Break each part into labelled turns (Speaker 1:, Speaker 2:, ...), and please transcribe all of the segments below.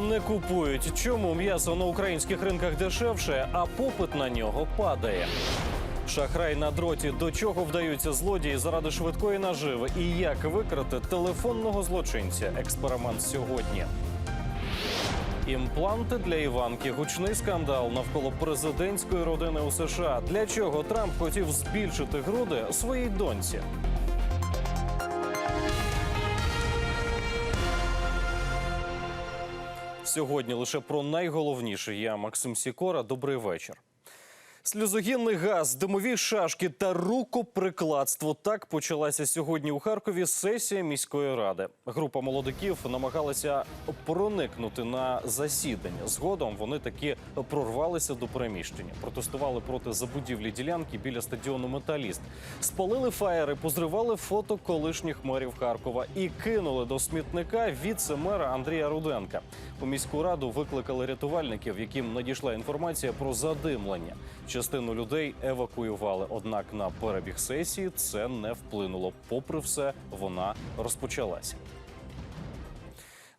Speaker 1: не купують. Чому м'ясо на українських ринках дешевше, а попит на нього падає? Шахрай на дроті до чого вдаються злодії заради швидкої наживи і як викрати телефонного злочинця? Експеримент сьогодні. Імпланти для Іванки, гучний скандал навколо президентської родини у США. Для чого Трамп хотів збільшити груди своїй доньці? Сьогодні лише про найголовніше. Я Максим Сікора. Добрий вечір. Сльозогінний газ, димові шашки та рукоприкладство. Так почалася сьогодні у Харкові сесія міської ради. Група молодиків намагалася проникнути на засідання. Згодом вони таки прорвалися до приміщення, протестували проти забудівлі ділянки біля стадіону Металіст, спалили фаєри, позривали фото колишніх мерів Харкова і кинули до смітника віце-мера Андрія Руденка. У міську раду викликали рятувальників, яким надійшла інформація про задимлення. Частину людей евакуювали. Однак на перебіг сесії це не вплинуло. Попри все, вона розпочалася.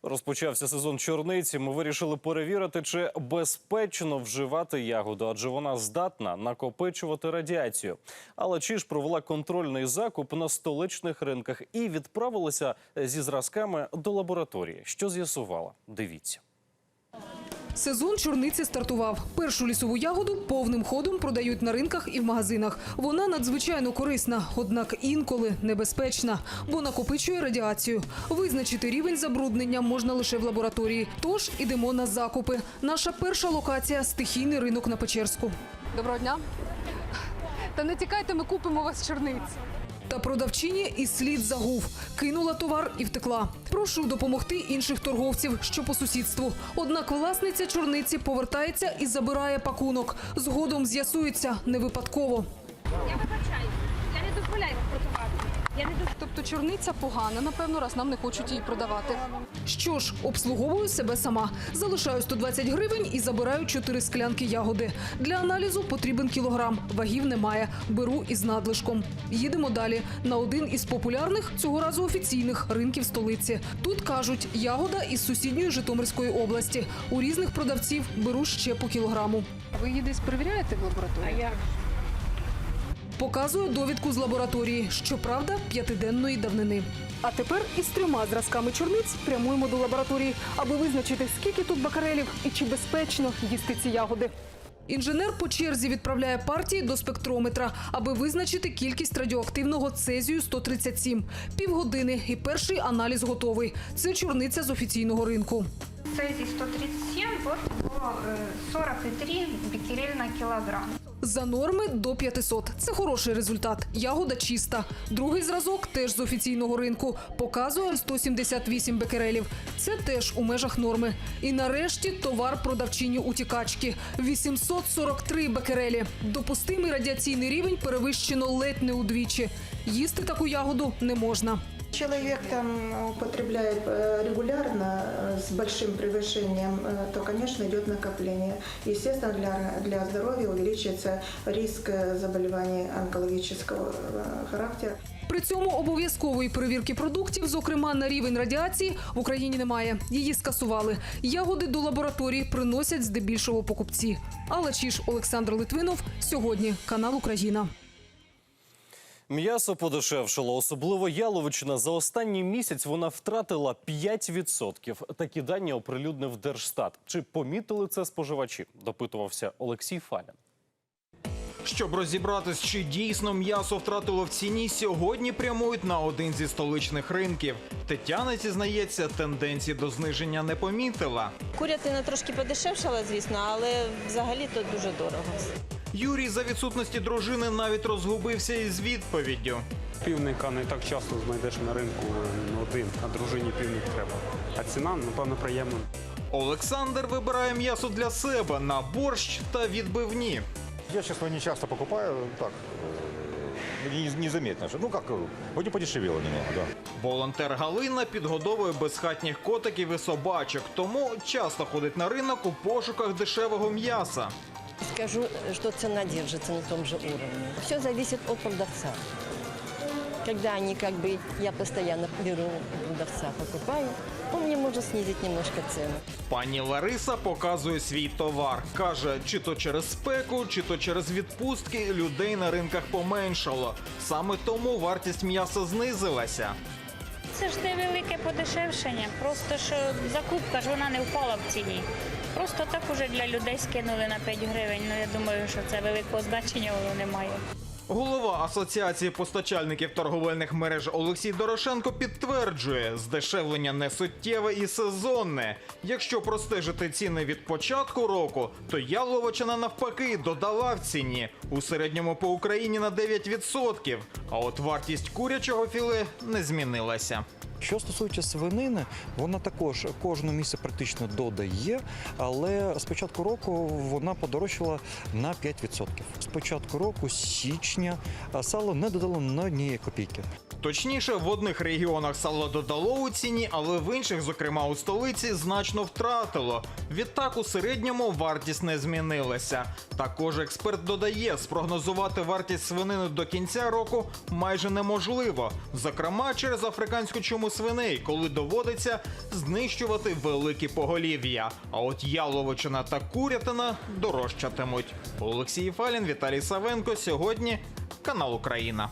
Speaker 1: Розпочався сезон чорниці. Ми вирішили перевірити, чи безпечно вживати ягоду, адже вона здатна накопичувати радіацію. Але чи ж провела контрольний закуп на столичних ринках і відправилася зі зразками до лабораторії. Що з'ясувала? Дивіться.
Speaker 2: Сезон чорниці стартував. Першу лісову ягоду повним ходом продають на ринках і в магазинах. Вона надзвичайно корисна, однак інколи небезпечна, бо накопичує радіацію. Визначити рівень забруднення можна лише в лабораторії. Тож ідемо на закупи. Наша перша локація стихійний ринок на Печерську.
Speaker 3: Доброго дня. Та не тікайте, ми купимо у вас чорниць.
Speaker 2: Та продавчині і слід загув. Кинула товар і втекла. Прошу допомогти інших торговців, що по сусідству. Однак власниця чорниці повертається і забирає пакунок. Згодом з'ясується не випадково.
Speaker 4: Я не дозволяю вам продавати. Я не дозволяю.
Speaker 3: Тобто чорниця погана, напевно, раз нам не хочуть її продавати.
Speaker 2: Що ж, обслуговую себе сама. Залишаю 120 гривень і забираю 4 склянки ягоди. Для аналізу потрібен кілограм. Вагів немає. Беру із надлишком. Їдемо далі на один із популярних, цього разу офіційних ринків столиці. Тут кажуть, ягода із сусідньої Житомирської області. У різних продавців беру ще по кілограму.
Speaker 3: Ви її десь перевіряєте в лабораторії?
Speaker 4: я
Speaker 2: Показую довідку з лабораторії, щоправда, п'ятиденної давнини. А тепер із трьома зразками чорниць прямуємо до лабораторії, аби визначити, скільки тут бакарелів і чи безпечно їсти ці ягоди. Інженер по черзі відправляє партії до спектрометра, аби визначити кількість радіоактивного цезію 137. Півгодини і перший аналіз готовий. Це чорниця з офіційного ринку.
Speaker 4: цезий 137, вот его э, 43 биккерель на килограмм.
Speaker 2: За норми до 500. Це хороший результат. Ягода чиста. Другий зразок теж з офіційного ринку. Показує 178 бекерелів. Це теж у межах норми. І нарешті товар продавчині утікачки. 843 бекерелі. Допустимий радіаційний рівень перевищено ледь не удвічі. Їсти таку ягоду не можна.
Speaker 5: Человек там употребляет э, регулярно э, с большим превышением, э, то, конечно, идет накопление. Естественно, для, для здоровья увеличивается риск э, заболеваний онкологического э, характера.
Speaker 2: При цьому обов'язкової перевірки продуктів, зокрема на рівень радіації, в Україні немає. Її скасували. Ягоди до лабораторії приносять здебільшого покупці. Алла Чіш, Олександр Литвинов. Сьогодні канал Україна.
Speaker 1: М'ясо подешевшало, особливо яловичина. За останній місяць вона втратила 5%. Такі дані оприлюднив Держстат. Чи помітили це споживачі? Допитувався Олексій Фалін.
Speaker 6: Щоб розібратись, чи дійсно м'ясо втратило в ціні, сьогодні прямують на один зі столичних ринків. Тетяна зізнається, тенденції до зниження не помітила.
Speaker 7: Курятина трошки подешевшала, звісно, але взагалі то дуже дорого.
Speaker 6: Юрій за відсутності дружини навіть розгубився із відповіддю.
Speaker 8: Півника не так часто знайдеш на ринку е, один, а дружині півник треба. А ціна, напевно, приємна.
Speaker 6: Олександр вибирає м'ясо для себе на борщ та відбивні.
Speaker 9: Я, честно, не часто покупаю, так, э, не- незаметно же. Ну как, э, вроде подешевело немного, да.
Speaker 6: Волонтер Галина підгодовує безхатніх котиків і собачок, тому часто ходить на ринок у пошуках дешевого м'яса.
Speaker 7: Скажу, что цена держится на том же уровне. Все зависит от продавца. когда они как бы, я постоянно беру у продавца, покупаю, он мне может снизить немножко цену.
Speaker 6: Пані Лариса показує свій товар. Каже, чи то через спеку, чи то через відпустки людей на ринках поменшало. Саме тому вартість м'яса знизилася.
Speaker 4: Це ж невелике подешевшення. Просто що закупка ж вона не впала в ціні. Просто так уже для людей скинули на 5 гривень. Ну я думаю, що це великого значення воно не має.
Speaker 6: Голова Асоціації постачальників торговельних мереж Олексій Дорошенко підтверджує, здешевлення не суттєве і сезонне. Якщо простежити ціни від початку року, то яловичина навпаки додала в ціні у середньому по Україні на 9%. А от вартість курячого філе не змінилася.
Speaker 10: Що стосується свинини, вона також кожного місяця практично додає, але з початку року вона подорожчала на 5%. З початку року, з січня, сало не додало на однієї копійки.
Speaker 6: Точніше, в одних регіонах сало додало у ціні, але в інших, зокрема у столиці, значно втратило. Відтак у середньому вартість не змінилася. Також експерт додає, спрогнозувати вартість свинини до кінця року майже неможливо. Зокрема, через африканську чуму свиней, коли доводиться знищувати великі поголів'я. А от яловичина та курятина дорожчатимуть. Олексій Фалін, Віталій Савенко. Сьогодні канал Україна.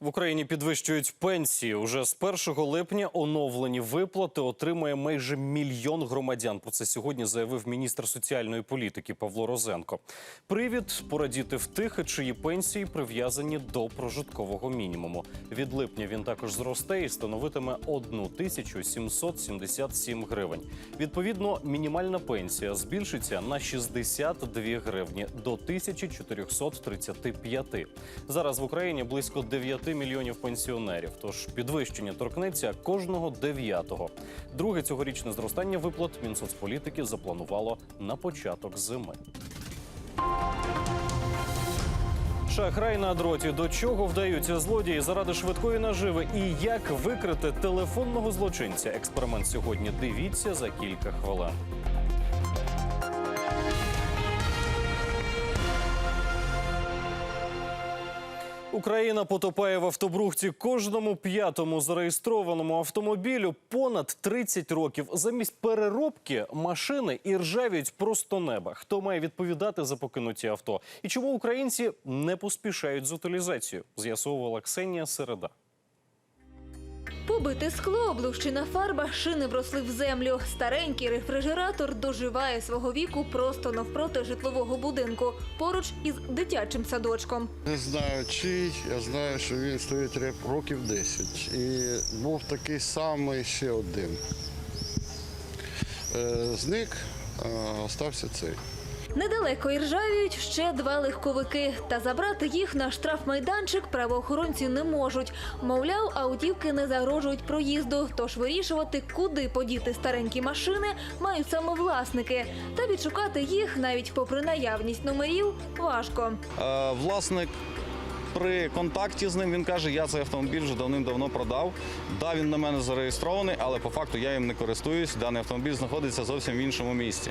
Speaker 1: В Україні підвищують пенсії. Уже з 1 липня оновлені виплати отримає майже мільйон громадян. Про це сьогодні заявив міністр соціальної політики Павло Розенко. Привід порадіти в тих, чиї пенсії прив'язані до прожиткового мінімуму. Від липня він також зросте і становитиме 1777 гривень. Відповідно, мінімальна пенсія збільшиться на 62 гривні до 1435. Зараз в Україні близько 9 мільйонів пенсіонерів. Тож підвищення торкнеться кожного дев'ятого. Друге цьогорічне зростання виплат Мінсоцполітики запланувало на початок зими. Шахрай на дроті. До чого вдаються злодії заради швидкої наживи і як викрити телефонного злочинця? Експеримент сьогодні. Дивіться за кілька хвилин. Україна потопає в автобрухті кожному п'ятому зареєстрованому автомобілю понад 30 років. Замість переробки машини і ржавіють просто неба. Хто має відповідати за покинуті авто? І чому українці не поспішають з утилізацією? З'ясовувала Ксенія Середа.
Speaker 11: Побите скло, облущена фарба, шини вросли в землю. Старенький рефрижератор доживає свого віку просто навпроти житлового будинку, поруч із дитячим садочком.
Speaker 12: Не знаю чий, я знаю, що він стоїть років 10. І був такий самий ще один. Е, Зник, а стався цей.
Speaker 11: Недалеко іржавіють ще два легковики. Та забрати їх на штрафмайданчик правоохоронці не можуть. Мовляв, аутівки не загрожують проїзду, тож вирішувати, куди подіти старенькі машини, мають саме власники. Та відшукати їх, навіть попри наявність номерів, важко.
Speaker 10: Е, власник при контакті з ним він каже: я цей автомобіль вже давним-давно продав. Да, він на мене зареєстрований, але по факту я їм не користуюсь. Даний автомобіль знаходиться зовсім в іншому місці.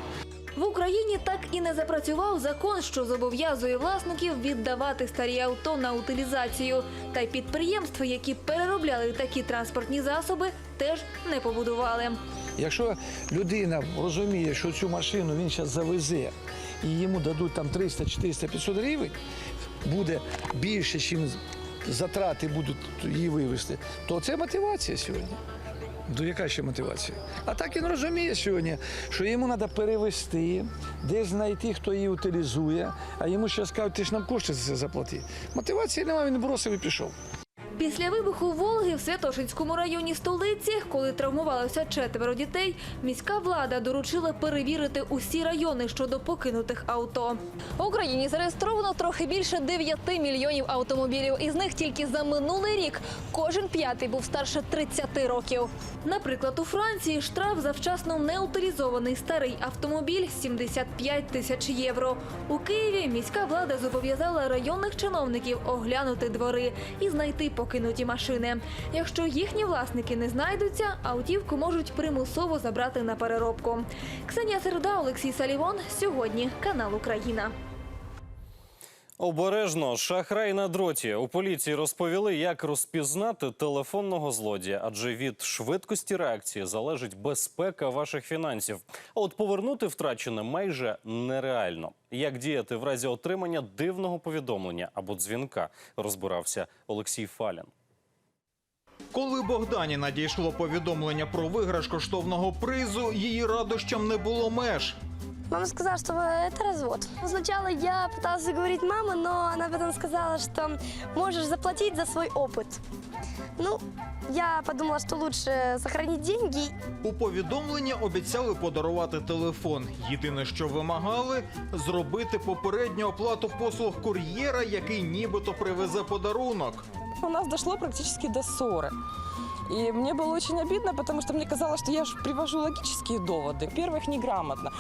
Speaker 11: В Україні так і не запрацював закон, що зобов'язує власників віддавати старі авто на утилізацію. Та й підприємства, які переробляли такі транспортні засоби, теж не побудували.
Speaker 13: Якщо людина розуміє, що цю машину він зараз завезе і йому дадуть там 300, 400, 500 гривень, буде більше, ніж затрати будуть її вивезти, то це мотивація сьогодні. Ну, яка ще мотивація? А так він розуміє сьогодні, що йому треба перевезти, десь знайти, хто її утилізує, а йому ще скажуть, ти ж нам кошти за це заплати. Мотивації немає, він бросив і пішов.
Speaker 11: Після вибуху Волги в Святошинському районі столиці, коли травмувалося четверо дітей, міська влада доручила перевірити усі райони щодо покинутих авто.
Speaker 2: В Україні зареєстровано трохи більше 9 мільйонів автомобілів. Із них тільки за минулий рік кожен п'ятий був старше 30 років.
Speaker 11: Наприклад, у Франції штраф за вчасно неутилізований старий автомобіль 75 тисяч євро. У Києві міська влада зобов'язала районних чиновників оглянути двори і знайти покинуті машини. Якщо їхні власники не знайдуться, автівку можуть примусово забрати на переробку. Ксенія Середа, Олексій Салівон. Сьогодні канал Україна.
Speaker 1: Обережно, шахрай на дроті. У поліції розповіли, як розпізнати телефонного злодія, адже від швидкості реакції залежить безпека ваших фінансів. А от повернути втрачене майже нереально. Як діяти в разі отримання дивного повідомлення або дзвінка, розбирався Олексій Фалін.
Speaker 6: Коли Богдані надійшло повідомлення про виграш коштовного призу, її радощам не було меж.
Speaker 14: Мама сказала, что это развод. Сначала я пыталась уговорить маму, но она потом сказала, что можешь заплатить за свой опыт. Ну, я подумала, что лучше сохранить деньги.
Speaker 6: У повідомленні обіцяли подарувати телефон. Єдине, що вимагали, зробити попередню оплату послуг кур'єра, який нібито привезе подарунок.
Speaker 15: У нас дошло практически до ссоры. И мне было очень обидно, потому что мне казалось, что я же привожу логические доводы. Во-первых, неграмотно.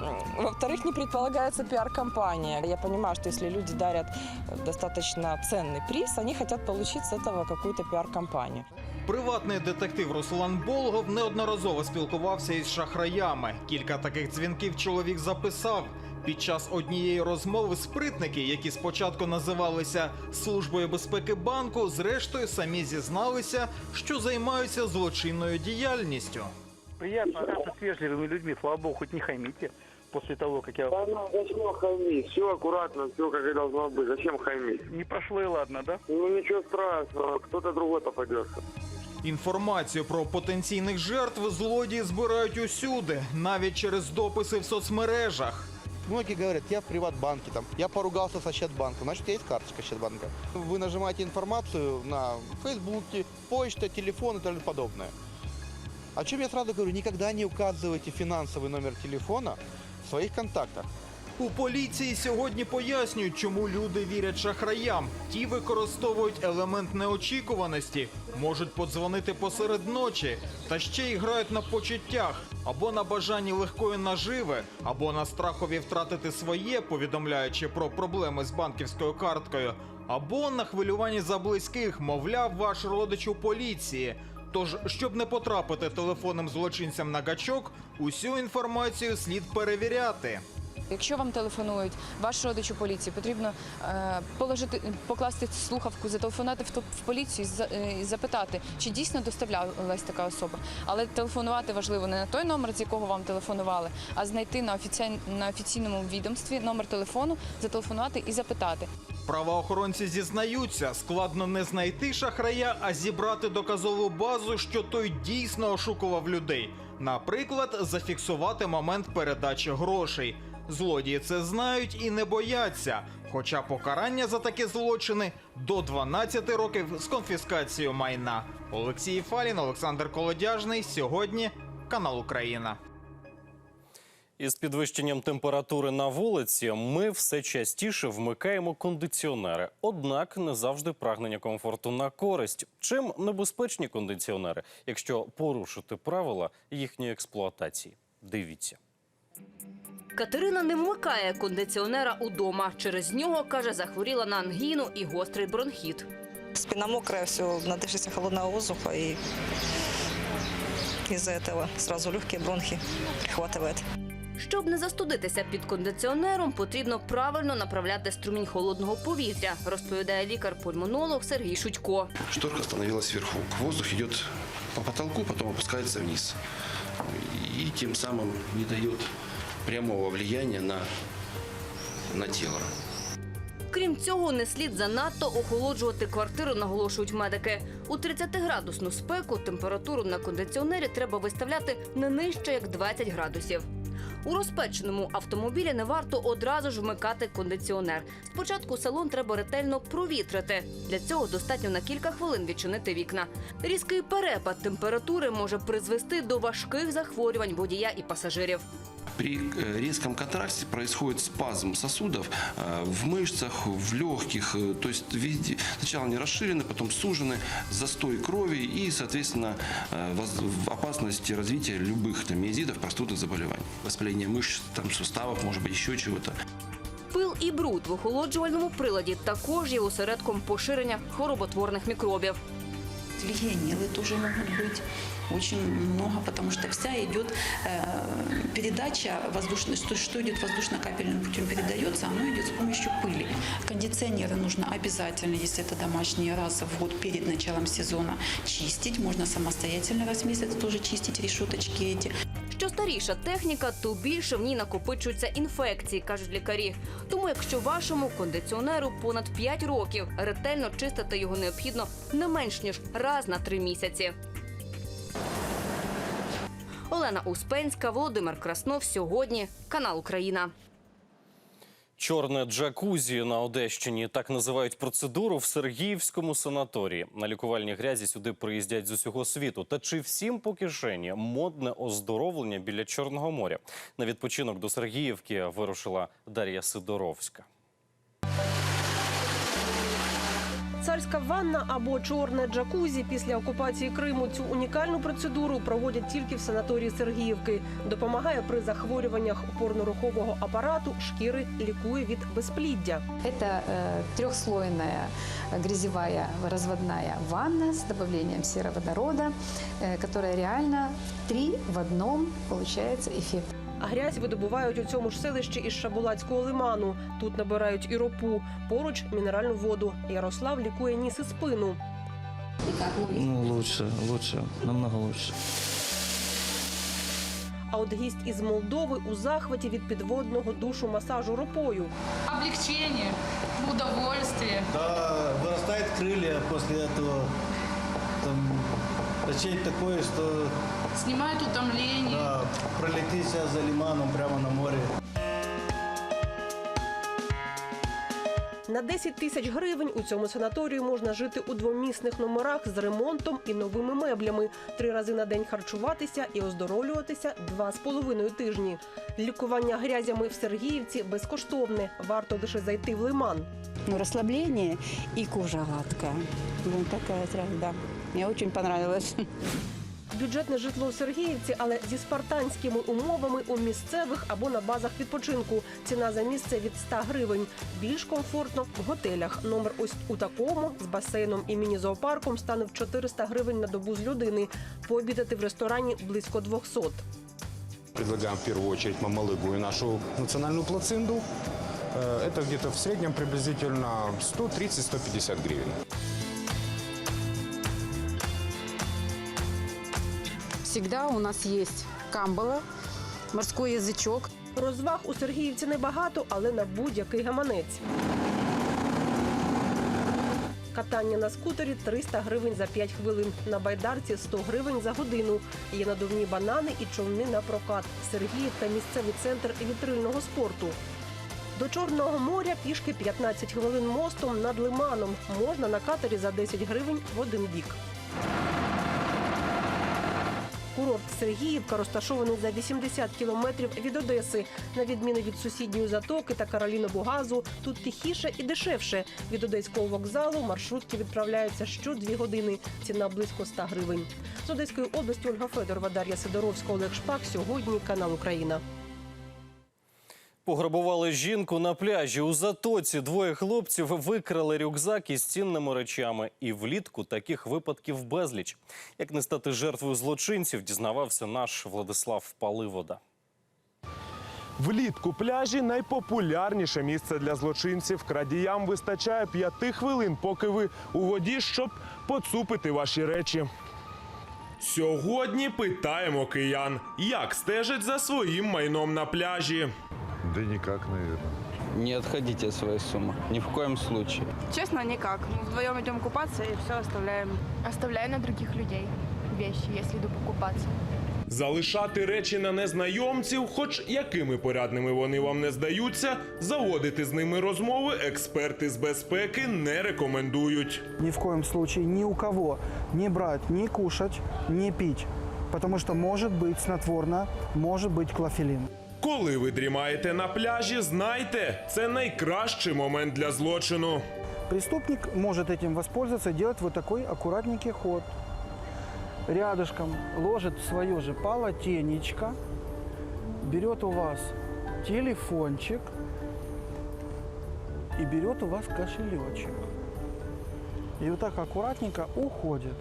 Speaker 15: М, Во-вторых, не предполагается пиар-компания. Я понимаю, что если люди дарят достаточно ценный приз, они хотят получить с этого какую-то пиар-компанию.
Speaker 6: Приватний детектив Руслан Болгов неодноразово спілкувався із шахраями. Кілька таких дзвінків чоловік записав. Під час однієї розмови спритники, які спочатку називалися Службою безпеки банку, зрештою самі зізналися, що займаються злочинною діяльністю.
Speaker 13: Приятно общаться с вежливыми людьми. Слава богу, хоть не хаймите после того, как я...
Speaker 16: Да ну, зачем хамить? Все аккуратно, все как и должно быть. Зачем хамить?
Speaker 13: Не прошло и ладно, да?
Speaker 16: Ну ничего страшного, кто-то другой попадется.
Speaker 6: Інформацію про потенційних жертв злодії збирають усюди, навіть через дописи в соцмережах.
Speaker 17: Многие говорят, я в приватбанке, там, я поругался со Щадбанком, значит, у тебя есть карточка Щадбанка. Вы нажимаете информацию на Фейсбуке, почта, телефон и тому подобное. О чем я сразу говорю, никогда не указывайте финансовый номер телефона в своих контактах.
Speaker 6: У поліції сьогодні пояснюють, чому люди вірять шахраям. Ті використовують елемент неочікуваності, можуть подзвонити посеред ночі, та ще й грають на почуттях або на бажанні легкої наживи, або на страхові втратити своє, повідомляючи про проблеми з банківською карткою, або на хвилюванні за близьких, мовляв, ваш родич у поліції. Тож, щоб не потрапити телефонним злочинцям на гачок, усю інформацію слід перевіряти.
Speaker 18: Якщо вам телефонують ваш родич у поліції, потрібно е, положити, покласти слухавку, зателефонувати в, поліцію е, і запитати, чи дійсно доставлялась така особа. Але телефонувати важливо не на той номер, з якого вам телефонували, а знайти на, на офіційному відомстві номер телефону, зателефонувати і запитати.
Speaker 6: Правоохоронці зізнаються, складно не знайти шахрая, а зібрати доказову базу, що той дійсно ошукував людей. Наприклад, зафіксувати момент передачі грошей. Злодії це знають і не бояться. Хоча покарання за такі злочини до 12 років з конфіскацією майна. Олексій Фалін, Олександр Колодяжний. Сьогодні канал Україна.
Speaker 1: Із підвищенням температури на вулиці ми все частіше вмикаємо кондиціонери. Однак не завжди прагнення комфорту на користь. Чим небезпечні кондиціонери, якщо порушити правила їхньої експлуатації? Дивіться.
Speaker 19: Катерина не вмикає кондиціонера удома. Через нього, каже, захворіла на ангіну і гострий бронхіт.
Speaker 20: Спина мокрая, все, надышишься холодного воздуха, и из-за этого сразу легкие бронхи прихватывает.
Speaker 19: Щоб не застудитися під кондиціонером, потрібно правильно направляти струмінь холодного повітря, розповідає лікар-пульмонолог Сергій Шутько.
Speaker 21: Шторка остановилась вверху. Воздух идет по потолку, потом опускается вниз. И тем самым не дает прямого влияния на, на тело.
Speaker 19: Крім цього, не слід занадто охолоджувати квартиру, наголошують медики. У 30-градусну спеку температуру на кондиціонері треба виставляти не нижче як 20 градусів. У розпеченому автомобілі не варто одразу ж вмикати кондиціонер. Спочатку салон треба ретельно провітрити. Для цього достатньо на кілька хвилин відчинити вікна. Різкий перепад температури може призвести до важких захворювань водія і пасажирів.
Speaker 21: При э, резком контрасте происходит спазм сосудов э, в мышцах, в легких. э, То есть везде. сначала они расширены, потом сужены, застой крови и, соответственно, э, воз- в опасности развития любых там, миозидов, простудных заболеваний. Воспаление мышц, там, суставов, может быть, еще чего-то.
Speaker 19: Пил і бруд в охолоджувальному приладі також є осередком поширення хвороботворних мікробів.
Speaker 22: Легионеллы тоже могут быть. очень много, потому что вся идет э, передача воздушной, что, что идет воздушно-капельным путем передается, оно идет с помощью пыли. Кондиционеры нужно обязательно, если это домашние, раз в год перед началом сезона чистить. Можно самостоятельно раз в месяц тоже чистить решеточки эти.
Speaker 19: Що старіша техніка, то більше в ній накопичуються інфекції, кажуть лікарі. Тому, якщо вашому кондиціонеру понад 5 років, ретельно чистити його необхідно не менш ніж раз на 3 місяці. Олена Успенська, Володимир Краснов. Сьогодні канал Україна.
Speaker 1: Чорне джакузі на Одещині так називають процедуру в Сергіївському санаторії. На лікувальні грязі сюди приїздять з усього світу. Та чи всім по кишені модне оздоровлення біля Чорного моря? На відпочинок до Сергіївки вирушила Дар'я Сидоровська.
Speaker 23: Царська ванна або чорне джакузі після окупації Криму цю унікальну процедуру проводять тільки в санаторії Сергіївки. Допомагає при захворюваннях опорно-рухового апарату, шкіри, лікує від безпліддя.
Speaker 24: Это э, трехслойная грязевая разводная ванна с добавлением сероводорода, э, которая реально в три в одном получается эффект.
Speaker 23: А грязь видобувають у цьому ж селищі із Шабулацького лиману. Тут набирають і ропу, поруч мінеральну воду. Ярослав лікує ніс і спину.
Speaker 25: Ну, лучше, лучше, намного лучше.
Speaker 23: А от гість із Молдови у захваті від підводного душу масажу ропою.
Speaker 26: Облегчение, удовольствие.
Speaker 27: Да, вырастает крылья после этого. Там, ощущение такое, что
Speaker 26: Снимает утомление.
Speaker 27: да, пролететь сейчас за лиманом прямо на море.
Speaker 23: На 10 тисяч гривень у цьому санаторію можна жити у двомісних номерах з ремонтом і новими меблями, три рази на день харчуватися і оздоровлюватися два з половиною тижні. Лікування грязями в Сергіївці безкоштовне. Варто лише зайти в лиман.
Speaker 20: Ну, расслабление и кожа. Вот такая сразу, да. Мне очень понравилось
Speaker 23: Бюджетне житло у Сергіївці, але зі спартанськими умовами у місцевих або на базах відпочинку. Ціна за місце від 100 гривень. Більш комфортно в готелях. Номер ось у такому з басейном і міні-зоопарком стане в 400 гривень на добу з людини. Пообідати в ресторані близько 200.
Speaker 28: Предлагаем в первую очередь мамалыгу и нашу национальную плацинду. Э, Это где-то в среднем приблизительно 130-150 гривен.
Speaker 29: Всегда у нас есть камбала, морской язычок.
Speaker 23: Розваг у Сергіївці небагато, але на будь-який гаманець. Катання на скутері 300 гривень за 5 хвилин. На байдарці 100 гривень за годину. Є надувні банани і човни на прокат. Сергіївка – місцевий центр вітрильного спорту. До Чорного моря пішки 15 хвилин мостом над лиманом. Можна на катері за 10 гривень в один бік. Курорт Сергіївка розташований за 80 кілометрів від Одеси. На відміну від сусідньої затоки та Каролінову газу, тут тихіше і дешевше. Від одеського вокзалу маршрутки відправляються що дві години. Ціна близько 100 гривень. З Одеської області Ольга Федорова, Дар'я Сидоровська, Олег Шпак. Сьогодні канал Україна.
Speaker 1: Пограбували жінку на пляжі. У затоці двоє хлопців викрали рюкзак із цінними речами. І влітку таких випадків безліч. Як не стати жертвою злочинців, дізнавався наш Владислав Паливода.
Speaker 30: Влітку пляжі найпопулярніше місце для злочинців. Крадіям вистачає п'яти хвилин, поки ви у воді, щоб поцупити ваші речі. Сьогодні питаємо киян, як стежать за своїм майном на пляжі.
Speaker 31: Да никак, наверное.
Speaker 9: Не отходите от своей суммы. Ни в коем случае.
Speaker 32: Честно, никак. Мы вдвоем идем купаться и все оставляем.
Speaker 33: Оставляю на других людей вещи, если иду покупаться.
Speaker 30: Залишати речі на незнайомців, хоч якими порядними вони вам не здаються, заводити з ними розмови експерти з безпеки не рекомендують.
Speaker 34: Ни в коем случае ни у кого не брать, ни кушать, ни пить. Потому что может быть снотворно, может быть клофелин.
Speaker 30: Коли ви дрімаєте на пляжі, знайте, це найкращий момент для злочину.
Speaker 34: Преступник может этим воспользоваться и делать вот такой аккуратненький ход. Рядышком ложит свое же полотенечко, берет у вас телефончик и берет у вас кошелечек. И вот так аккуратненько уходит.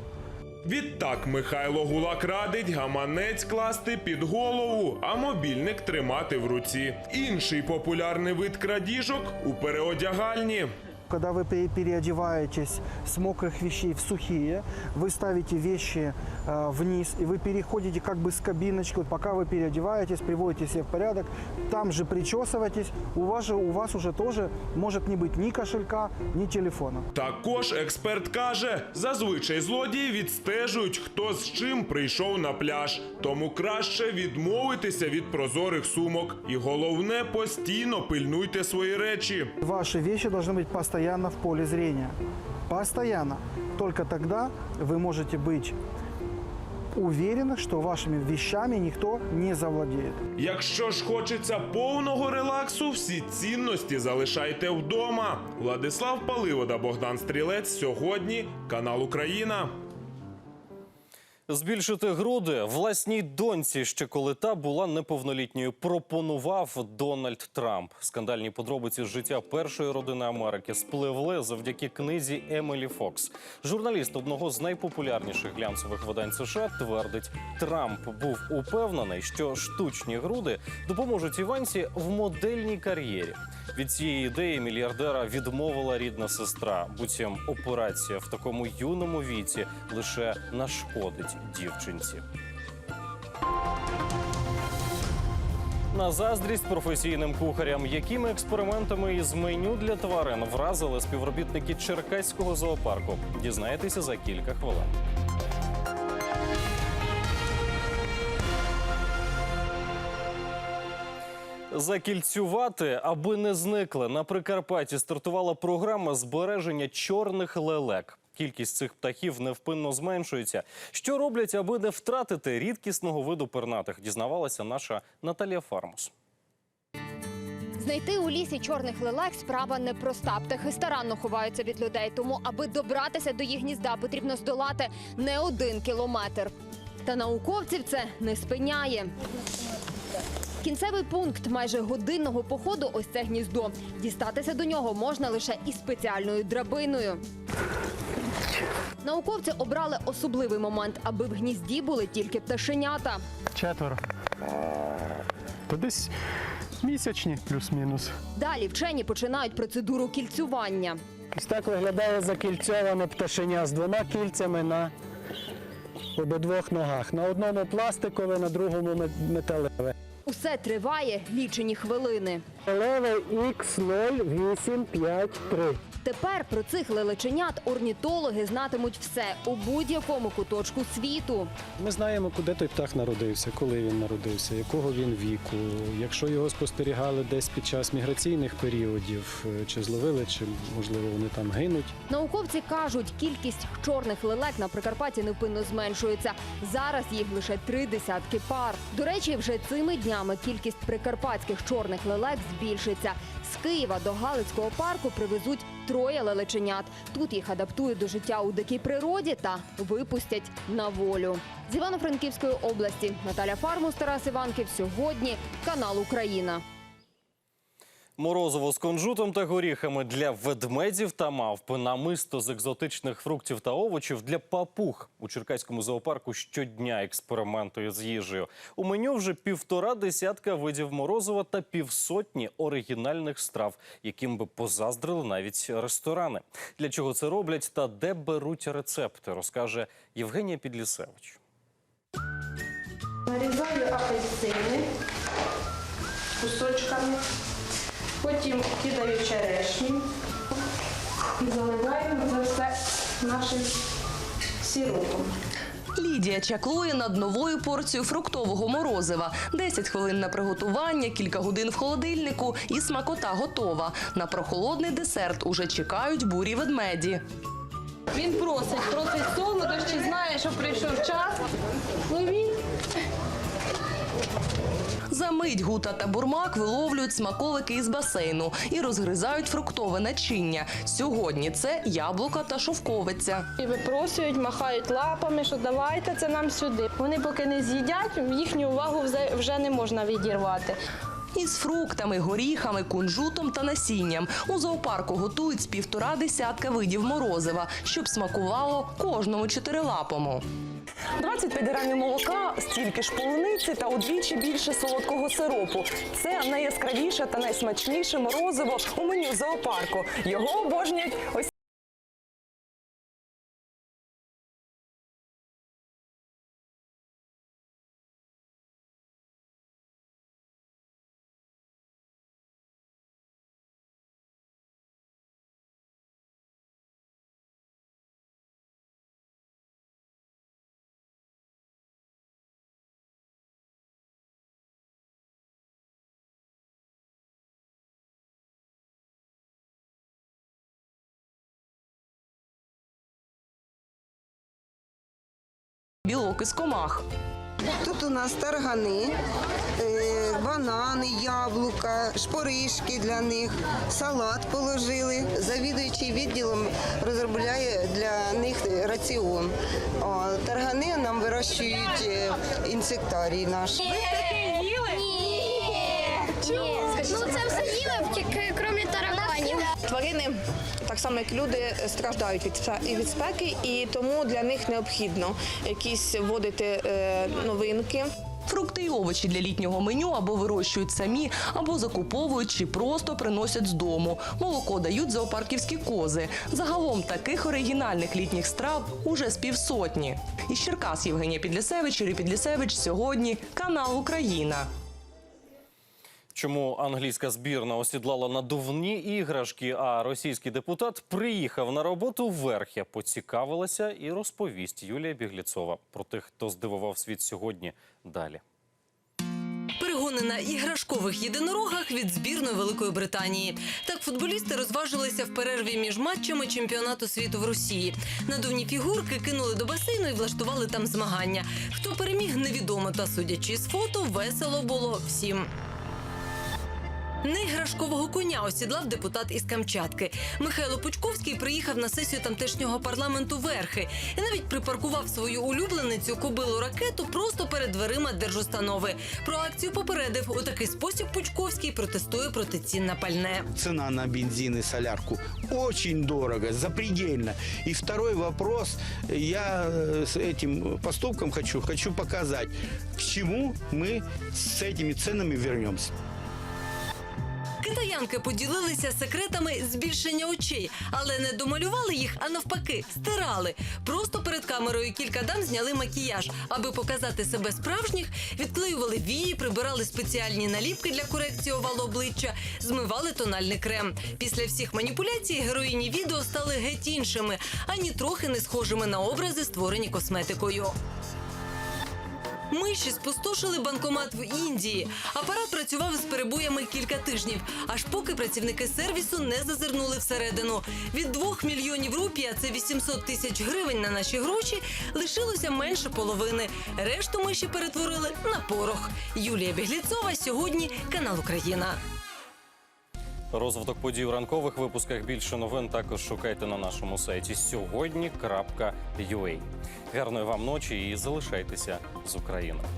Speaker 30: Відтак Михайло Гулак радить гаманець класти під голову, а мобільник тримати в руці. Інший популярний вид крадіжок у переодягальні
Speaker 34: Когда вы пере- переодеваетесь с мокрых вещей в сухие, вы ставите вещи э, вниз, и вы переходите как бы с кабиночки, вот пока вы переодеваетесь, приводите себя в порядок, там же причесываетесь, у вас, же, у вас уже тоже может не быть ни кошелька, ни телефона.
Speaker 30: Також експерт каже, зазвичай злодії відстежують, хто з чим прийшов на пляж. Тому краще відмовитися від прозорих сумок. І головне, постійно пильнуйте свої речі.
Speaker 34: Ваши вещи должны быть постоянно в поле зрения. Постоянно. Только тогда вы можете быть уверены, что вашими вещами никто не завладеет.
Speaker 30: Якщо ж хочеться повного релаксу, всі цінності залишайте вдома. Владислав Паливода, Богдан Стрілець. Сьогодні канал Україна.
Speaker 1: Збільшити груди власній доньці, ще коли та була неповнолітньою, пропонував Дональд Трамп. Скандальні подробиці з життя першої родини Америки спливли завдяки книзі Емілі Фокс. Журналіст одного з найпопулярніших глянцевих видань США твердить, Трамп був упевнений, що штучні груди допоможуть Іванці в модельній кар'єрі. Від цієї ідеї мільярдера відмовила рідна сестра. Буцім операція в такому юному віці лише нашкодить дівчинці. На заздрість професійним кухарям, якими експериментами із меню для тварин вразили співробітники Черкаського зоопарку. Дізнаєтеся за кілька хвилин. Закільцювати, аби не зникли. На Прикарпатті стартувала програма збереження чорних лелек. Кількість цих птахів невпинно зменшується. Що роблять, аби не втратити рідкісного виду пернатих? Дізнавалася наша Наталія Фармус.
Speaker 35: Знайти у лісі чорних лелек справа непроста. Птахи старанно ховаються від людей, тому аби добратися до їх гнізда, потрібно здолати не один кілометр. Та науковців це не спиняє. Кінцевий пункт майже годинного походу ось це гніздо. Дістатися до нього можна лише із спеціальною драбиною. Науковці обрали особливий момент, аби в гнізді були тільки пташенята.
Speaker 36: Четверо. То десь місячні, плюс-мінус.
Speaker 35: Далі вчені починають процедуру кільцювання.
Speaker 36: Ось так виглядає закільцьоване пташеня з двома кільцями на обидвох ногах. На одному пластикове, на другому металеве.
Speaker 35: Усе триває лічені хвилини.
Speaker 36: Металеве X0853.
Speaker 35: Тепер про цих лелеченят орнітологи знатимуть все у будь-якому куточку світу.
Speaker 36: Ми знаємо, куди той птах народився, коли він народився, якого він віку. Якщо його спостерігали десь під час міграційних періодів, е, чи зловили, чи можливо вони там гинуть.
Speaker 35: Науковці кажуть, кількість чорних лелек на Прикарпатті невпинно зменшується. Зараз їх лише три десятки пар. До речі, вже цими днями кількість прикарпатських чорних лелек збільшиться. З Києва до Галицького парку привезуть троє лелеченят. Тут їх адаптують до життя у дикій природі та випустять на волю. З Івано-Франківської області Наталя Фармус, Тарас Іванків. Сьогодні канал Україна.
Speaker 1: Морозиво з кунжутом та горіхами для ведмедів та мавпи, намисто з екзотичних фруктів та овочів для папуг. У Черкаському зоопарку щодня експериментують з їжею. У меню вже півтора десятка видів морозива та півсотні оригінальних страв, яким би позаздрили навіть ресторани. Для чого це роблять та де беруть рецепти, розкаже Євгенія Підлісевич.
Speaker 15: Нарізаю апельсини кусочками, потім кидаю черешню і заливаю це все нашим сиропом.
Speaker 37: Лідія чаклує над новою порцією фруктового морозива. 10 хвилин на приготування, кілька годин в холодильнику і смакота готова. На прохолодний десерт уже чекають бурі ведмеді.
Speaker 15: Він просить, просить солодощі, знає, що прийшов час.
Speaker 37: За мить гута та бурмак виловлюють смаколики із басейну і розгризають фруктове начиння. Сьогодні це яблука та шовковиця.
Speaker 15: І випросюють, махають лапами, що давайте це нам сюди. Вони поки не з'їдять, їхню увагу вже не можна відірвати.
Speaker 37: Із фруктами, горіхами, кунжутом та насінням у зоопарку готують з півтора десятка видів морозива, щоб смакувало кожному чотирилапому. 25 грамів молока, стільки ж полуниці та удвічі більше солодкого сиропу. Це найяскравіше та найсмачніше морозиво у меню зоопарку. Його обожнюють ось. Білок із комах.
Speaker 38: Тут у нас таргани, е, банани, яблука, шпоришки для них, салат положили. Завідуючий відділом розробляє для них раціон. Таргани нам вирощують е, інсектарій наш.
Speaker 39: Ну це все їли, тільки крім тараканів.
Speaker 40: Тварини, так само як люди, страждають від від спеки, і тому для них необхідно якісь вводити е, новинки.
Speaker 37: Фрукти і овочі для літнього меню або вирощують самі, або закуповують чи просто приносять з дому. Молоко дають зоопарківські кози. Загалом таких оригінальних літніх страв уже з півсотні. Із Черкас Євгенія Підлісевич, Юрій Підлісевич. Сьогодні канал Україна.
Speaker 1: Чому англійська збірна осідлала надувні іграшки, а російський депутат приїхав на роботу вверхи, поцікавилася і розповість Юлія Бігліцова про тих, хто здивував світ сьогодні. Далі.
Speaker 19: Перегони на іграшкових єдинорогах від збірної Великої Британії. Так футболісти розважилися в перерві між матчами чемпіонату світу в Росії. Надувні фігурки кинули до басейну і влаштували там змагання. Хто переміг, невідомо. Та судячи з фото, весело було всім. Неіграшкового коня осідлав депутат із Камчатки. Михайло Пучковський приїхав на сесію тамтешнього парламенту верхи і навіть припаркував свою улюбленицю кобилу ракету просто перед дверима держустанови. Про акцію попередив у такий спосіб Пучковський протестує проти цін на пальне.
Speaker 28: Цена на бензин и солярку очень дорого, запредельно. И второй вопрос, я э, с этим поступком хочу, хочу показать, к чему мы с этими ценами вернемся.
Speaker 19: Китаянки поділилися секретами збільшення очей, але не домалювали їх, а навпаки, стирали. Просто перед камерою кілька дам зняли макіяж, аби показати себе справжніх, відклеювали вії, прибирали спеціальні наліпки для корекції овалу обличчя, змивали тональний крем. Після всіх маніпуляцій героїні відео стали геть іншими, ані трохи не схожими на образи, створені косметикою. Миші спустошили банкомат в Індії. Апарат працював з перебоями кілька тижнів, аж поки працівники сервісу не зазирнули всередину. Від 2 мільйонів рупій, а це 800 тисяч гривень на наші гроші, лишилося менше половини. Решту миші перетворили на порох. Юлія Бігліцова сьогодні канал Україна.
Speaker 1: Розвиток подій в ранкових випусках. Більше новин також шукайте на нашому сайті сьогодні.ua. Гарної вам ночі і залишайтеся з Україною.